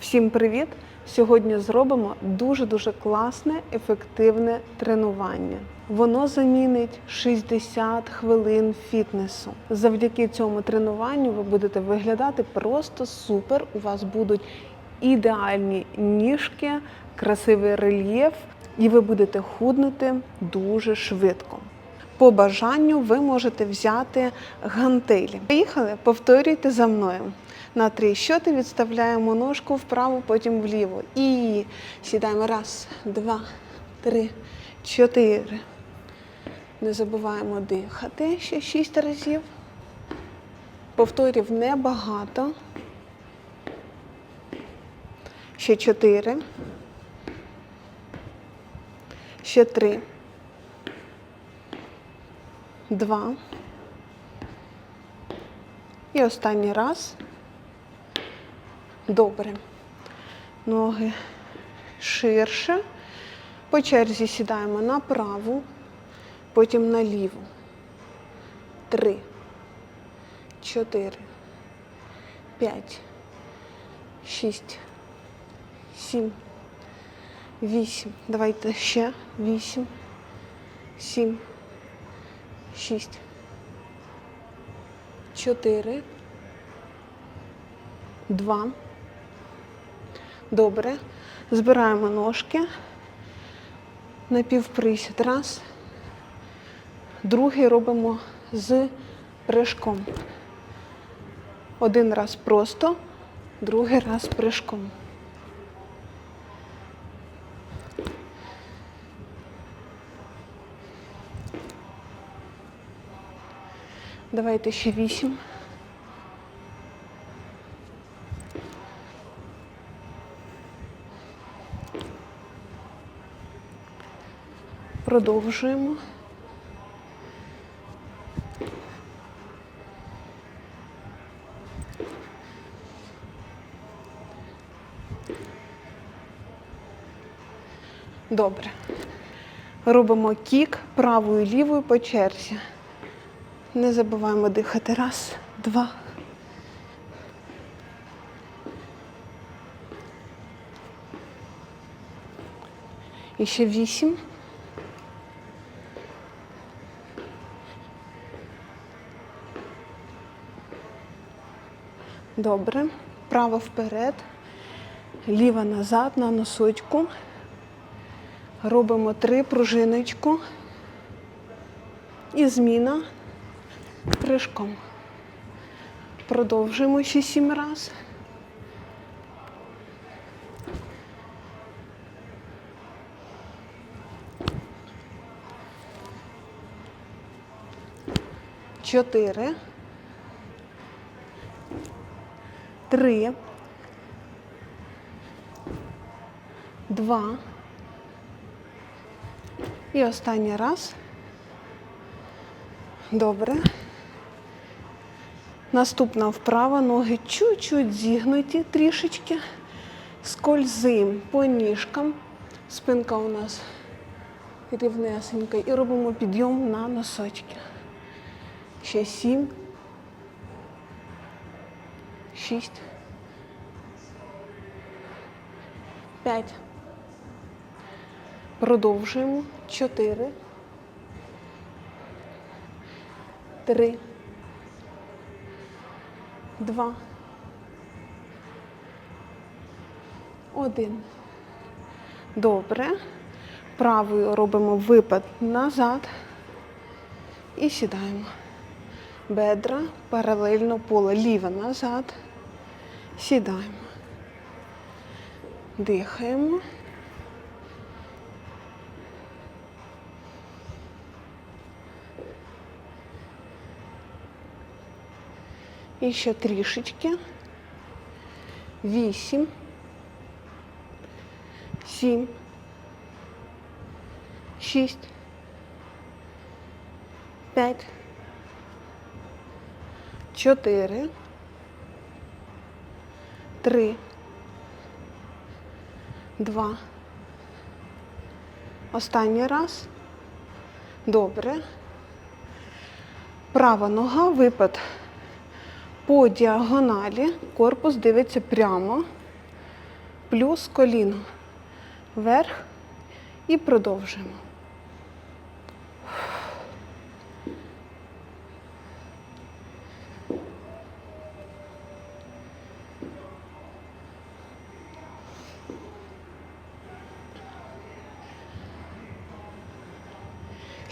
Всім привіт! Сьогодні зробимо дуже-дуже класне, ефективне тренування. Воно замінить 60 хвилин фітнесу. Завдяки цьому тренуванню ви будете виглядати просто супер. У вас будуть ідеальні ніжки, красивий рельєф, і ви будете худнути дуже швидко. По бажанню ви можете взяти гантелі. Поїхали, повторюйте за мною. На три щоти відставляємо ножку вправо, потім вліво. І сідаємо. Раз, два, три, чотири. Не забуваємо дихати ще шість разів. Повторів небагато. Ще чотири. Ще три. Два. І останній раз. Добре. Ноги ширше. По черзі сідаємо на праву, потім на ліву. Три, чотири, п'ять, шість, сім, вісім. Давайте ще. Вісім, сім, шість, чотири, два. Добре. Збираємо ножки. Напівприсід. Раз. Другий робимо з прыжком. Один раз просто, другий раз прыжком. Давайте ще вісім. Продовжуємо. Добре. Робимо кік правою і лівою по черзі. Не забуваємо дихати. Раз, два. І ще вісім. Добре. Право вперед, ліва назад на носочку. Робимо три пружиночку. І зміна прыжком. Продовжуємо ще сім раз. Чотири. Три. Два. І останній раз. Добре. Наступна вправа, ноги чуть-чуть зігнуті трішечки. Скользим по ніжкам. Спинка у нас рівнесенька. І робимо підйом на носочки. Ще сім. Шість. П'ять. Продовжуємо. Чотири. Три. Два. Один. Добре. Правою робимо випад назад і сідаємо. Бедра паралельно поле. Ліва назад. Сідаємо. Дихаємо. І ще трішечки. Вісім. Сім. Шість. П'ять. Чотири. Три. Два. Останній раз. Добре. Права нога, випад по діагоналі, корпус дивиться прямо. плюс коліно. Вверх і продовжуємо.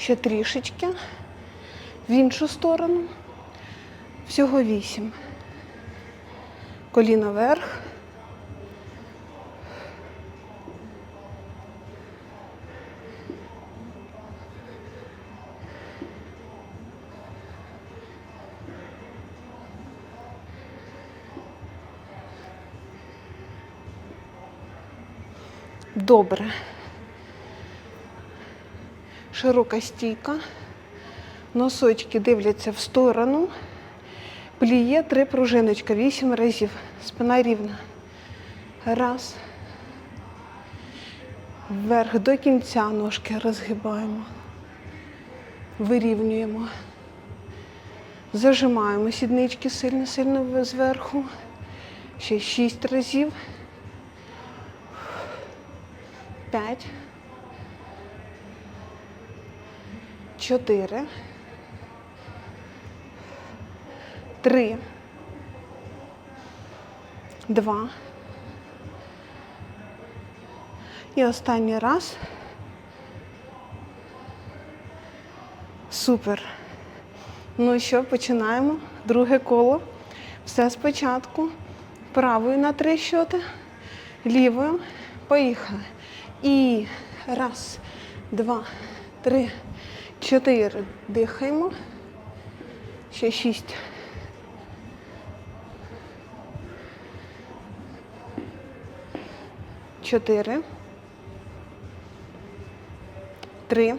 Ще трішечки. В іншу сторону. Всього вісім. Коліна вверх. Добре. Широка стійка. Носочки дивляться в сторону. Пліє три пружиночка, вісім разів. Спина рівна. Раз. Вверх до кінця ножки розгибаємо. Вирівнюємо. Зажимаємо сіднички сильно-сильно зверху. Ще шість разів. П'ять. Чотири. Три. Два. І останній раз. Супер. Ну що, починаємо. Друге коло. Все спочатку. Правою на три щоти, лівою. Поїхали. І раз, два, три, чотири. Дихаємо. Ще шість. Чотири. Три.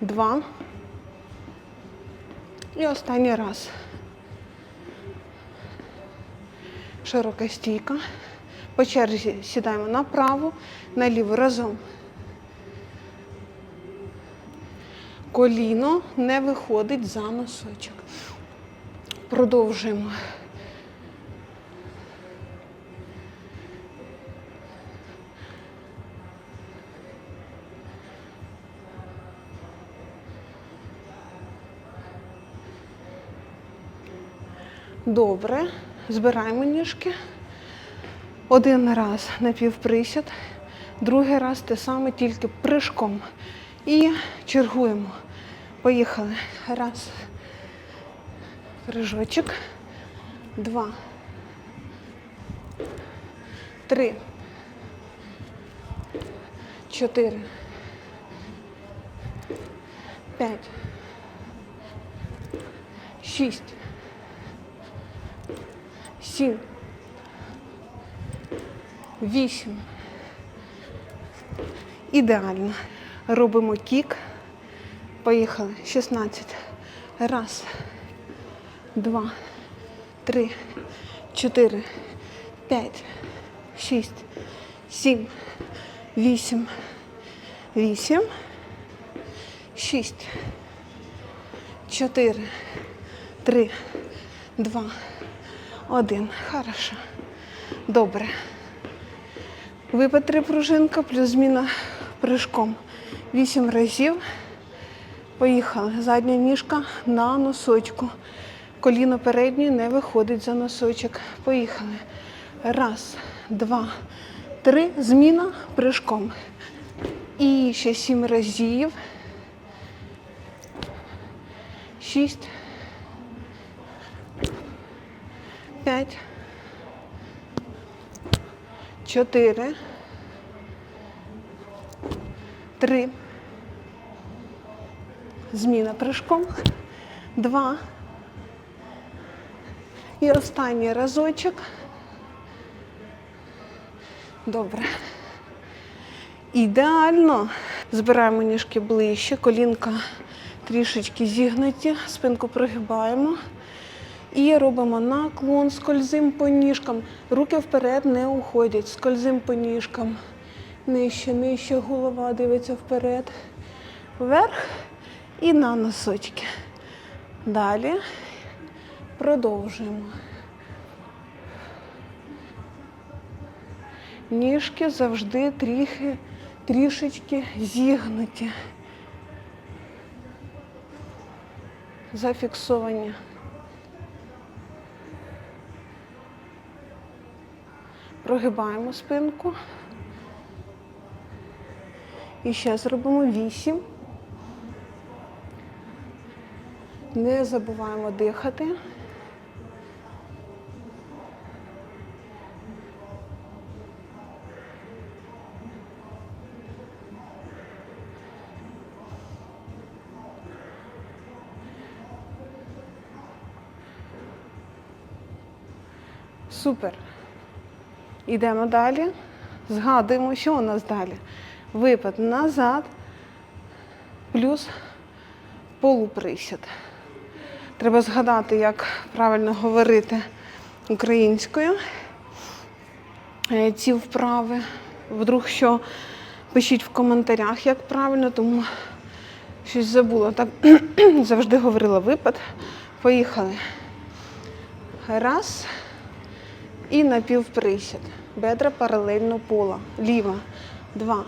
Два. І останній раз. Широка стійка. По черзі сідаємо направо, наліво разом. Коліно не виходить за носочок. Продовжуємо. Добре. Збираємо ніжки. Один раз напівприсід, другий раз те саме, тільки прыжком. І чергуємо. Поїхали. Раз. Прыжочок. Два. Три. Чотири. П'ять. Шість. Сім. Вісім. Ідеально. Робимо кік. Поїхали. 16. Раз. Два. Три. Чотири. П'ять. Шість. Сім. Вісім. Вісім. Шість. Чотири. Три. Два. Один. Хорошо. Добре. Випад три пружинка плюс зміна прыжком. Вісім разів. Поїхали. Задня ніжка на носочку. Коліно переднє не виходить за носочок. Поїхали. Раз, два, три. Зміна прыжком. І ще сім разів. Шість. П'ять. Чотири. Три. Зміна прыжком. Два. І останній разочок. Добре. Ідеально. Збираємо ніжки ближче, колінка трішечки зігнуті, спинку прогибаємо. І робимо наклон, скользим по ніжкам. Руки вперед не уходять. Скользим по ніжкам. Нижче, нижче, голова дивиться вперед. Вверх і на носочки. Далі продовжуємо. Ніжки завжди трохи, трішечки зігнуті. Зафіксовані. Прогибаємо спинку. І ще зробимо вісім. Не забуваємо дихати. Супер. Йдемо далі. Згадуємо, що у нас далі. Випад назад, плюс полуприсід. Треба згадати, як правильно говорити українською е, ці вправи. Вдруг що пишіть в коментарях, як правильно, тому щось забула. Так завжди говорила випад. Поїхали. Раз. І напівприсід. Бедра паралельно пола. Ліва. Два.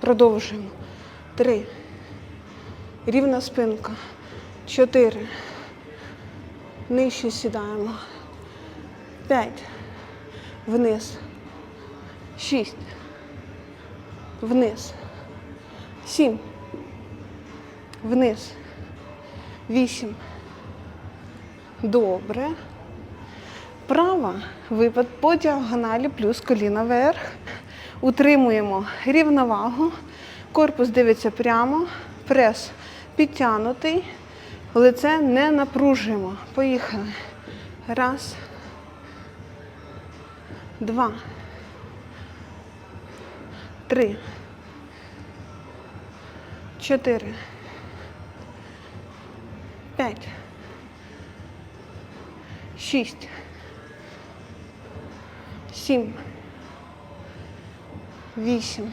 Продовжуємо. Три. Рівна спинка. Чотири. Нижче сідаємо. П'ять. Вниз. Шість. Вниз. Сім. Вниз. Вісім. Добре. Права випад по діагоналі плюс коліна вверх. Утримуємо рівновагу. Корпус дивиться прямо. Прес підтягнутий. Лице не напружуємо. Поїхали. Раз. Два. Три. Чотири. П'ять. Шість. Сім. Вісім.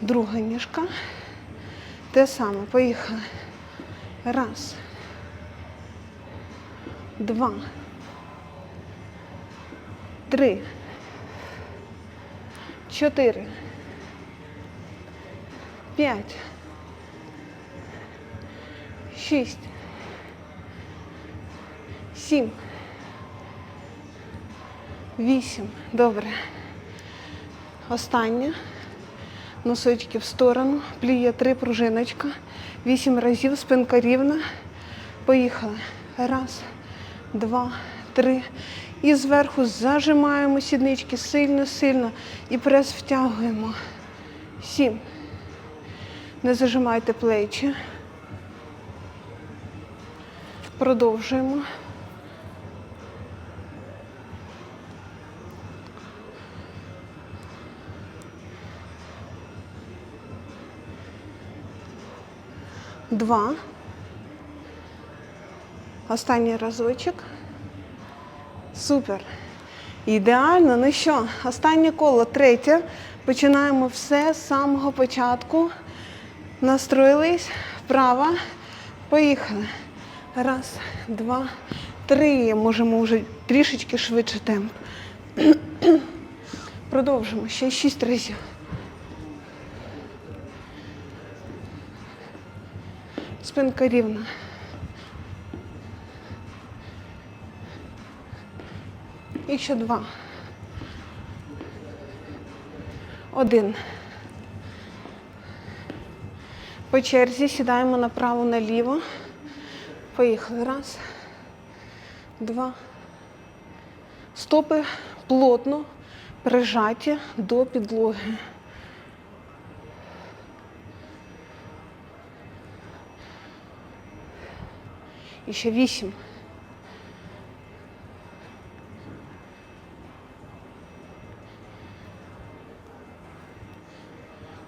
Друга ніжка. Те саме. Поїхали. Раз. Два. Три. Чотири. П'ять. Шість. Сім. Вісім. Добре. Останнє. Носочки в сторону. Пліє три пружиночка. Вісім разів. Спинка рівна. Поїхали. Раз, два, три. І зверху зажимаємо сіднички сильно-сильно. І прес втягуємо. Сім. Не зажимайте плечі. Продовжуємо. Два. Останній разочок. Супер. Ідеально. Ну що, останнє коло, третє. Починаємо все з самого початку. Настроїлись. Права. Поїхали. Раз, два, три. Можемо вже трішечки швидше темп. Продовжимо. Ще шість разів. Спинка рівна. І ще два. Один. По черзі сідаємо направо наліво. Поїхали. Раз, два. Стопи плотно прижаті до підлоги. І ще вісім.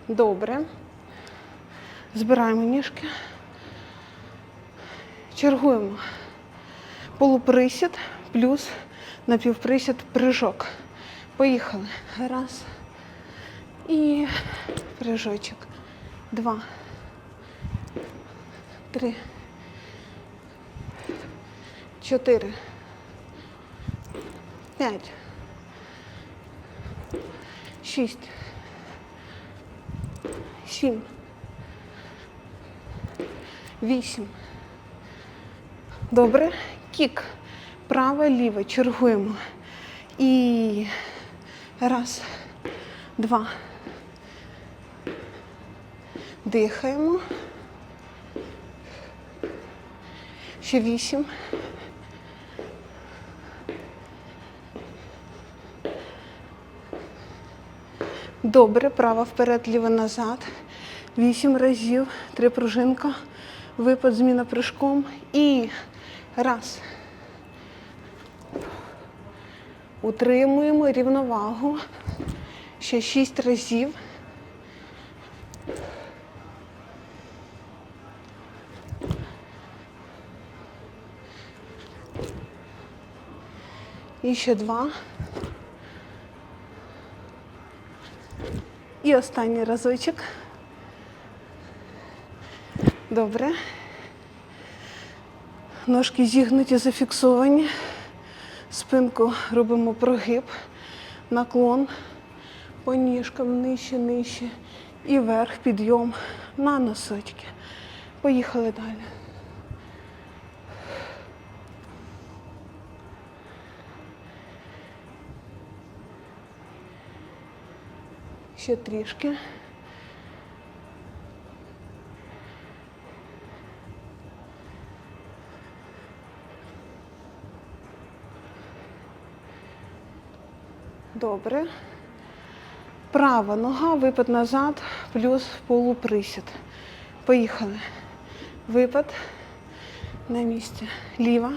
Добре. Збираємо ніжки. Чергуємо. Полуприсід плюс напівприсід прыжок. Поїхали. Раз. І прыжочок. Два. Три. Чотири. П'ять. Шість. Сім. Вісім. Добре. Кік. Праве, ліве. Чергуємо. І раз, два. Дихаємо. Ще вісім. Добре, право вперед, ліво назад. Вісім разів. Три пружинка. Випад, зміна прыжком. І раз. Утримуємо рівновагу. Ще шість разів. І ще два. І останній разочок. Добре. Ножки зігнуті, зафіксовані. Спинку робимо прогиб, наклон по ніжкам нижче, нижче. І вверх, підйом на носочки. Поїхали далі. Ще трішки. Добре. Права нога, випад назад, плюс полуприсід. Поїхали. Випад на місці. Ліва.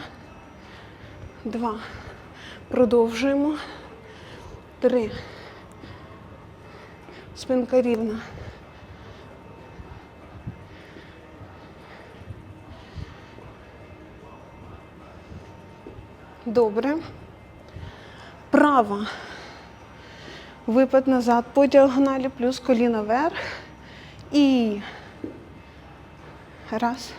Два. Продовжуємо. Три. Спинка рівна. Добре. Права. Випад назад по діагоналі, плюс коліно вверх. І раз.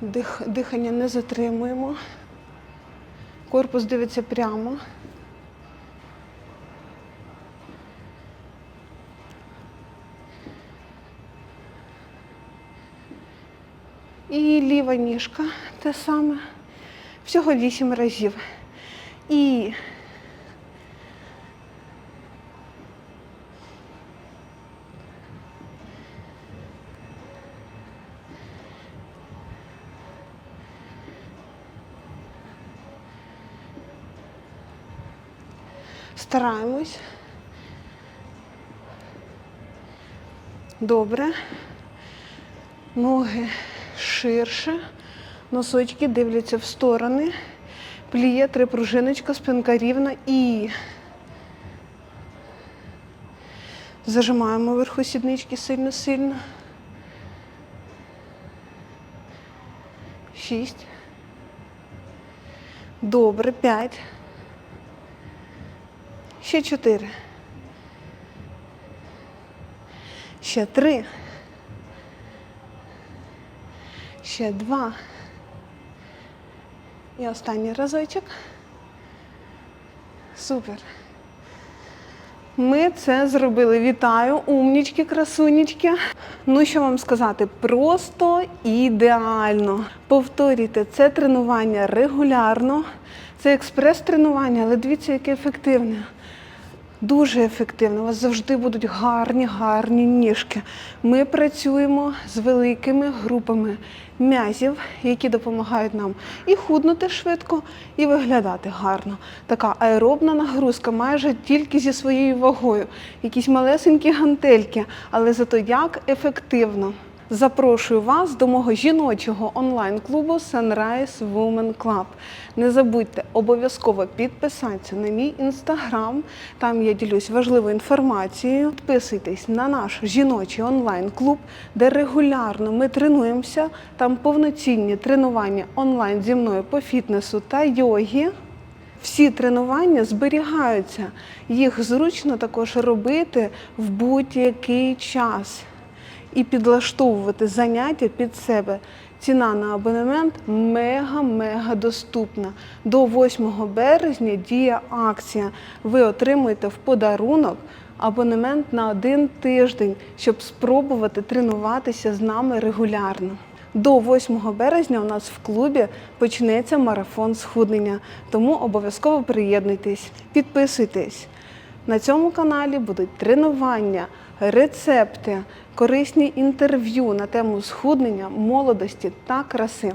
Дих, дихання не затримуємо. Корпус дивиться прямо. І ліва ніжка те саме. Всього вісім разів. І стараємось. Добре. Ноги ширше. Носочки дивляться в сторони. Пліє, три пружиночка, спинка рівна і зажимаємо вверху сіднички сильно-сильно. Шість. Добре, п'ять. Ще чотири. Ще три. Ще два. І останній разочок. Супер. Ми це зробили. Вітаю, умнічки, красунечки. Ну, що вам сказати, просто ідеально. Повторюйте це тренування регулярно. Це експрес-тренування, але дивіться, яке ефективне. Дуже ефективно. У вас завжди будуть гарні, гарні ніжки. Ми працюємо з великими групами м'язів, які допомагають нам і худнути швидко, і виглядати гарно. Така аеробна нагрузка майже тільки зі своєю вагою. Якісь малесенькі гантельки, але зато як ефективно. Запрошую вас до мого жіночого онлайн-клубу Sunrise Women Club. Не забудьте обов'язково підписатися на мій інстаграм. Там я ділюсь важливою інформацією. Підписуйтесь на наш жіночий онлайн-клуб, де регулярно ми тренуємося. Там повноцінні тренування онлайн зі мною по фітнесу та йогі. Всі тренування зберігаються. Їх зручно також робити в будь-який час. І підлаштовувати заняття під себе. Ціна на абонемент мега-мега доступна. До 8 березня діє акція. Ви отримуєте в подарунок абонемент на один тиждень, щоб спробувати тренуватися з нами регулярно. До 8 березня у нас в клубі почнеться марафон схуднення, тому обов'язково приєднуйтесь, підписуйтесь. На цьому каналі будуть тренування, рецепти, корисні інтерв'ю на тему схуднення, молодості та краси.